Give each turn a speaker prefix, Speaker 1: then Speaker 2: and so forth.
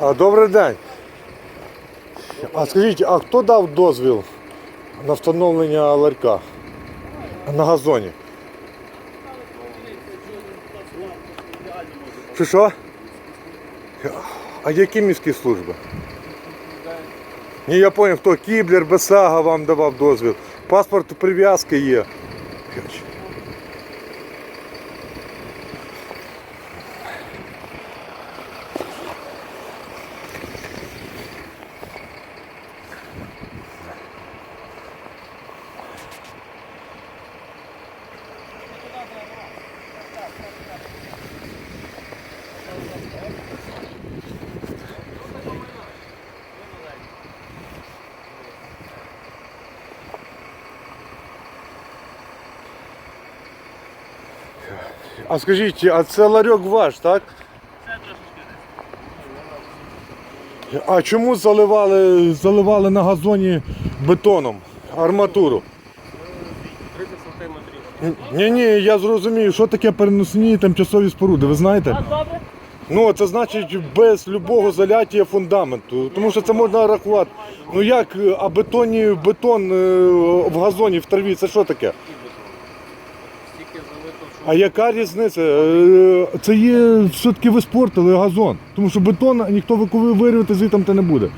Speaker 1: Добрий день. А скажіть, а хто дав дозвіл на встановлення ларька на газоні? Що що? А які міські служби? Ні, я зрозумів, хто Кіблер, Бесага вам давав дозвіл. Паспорт прив'язки є. А скажіть, а це ларьок ваш, так? А чому заливали, заливали на газоні бетоном, арматуру?
Speaker 2: 30 сантиметрів.
Speaker 1: Ні, ні, я зрозумію, що таке переносні тимчасові споруди, ви знаєте? Ну, це значить без любого заляття фундаменту. Тому що це можна рахувати. Ну як, а бетонні, бетон е, в газоні, в траві, це що таке? А яка різниця? Е, Це є все-таки ви спортили газон. Тому що бетон ніхто вику- вирювати звітом не буде.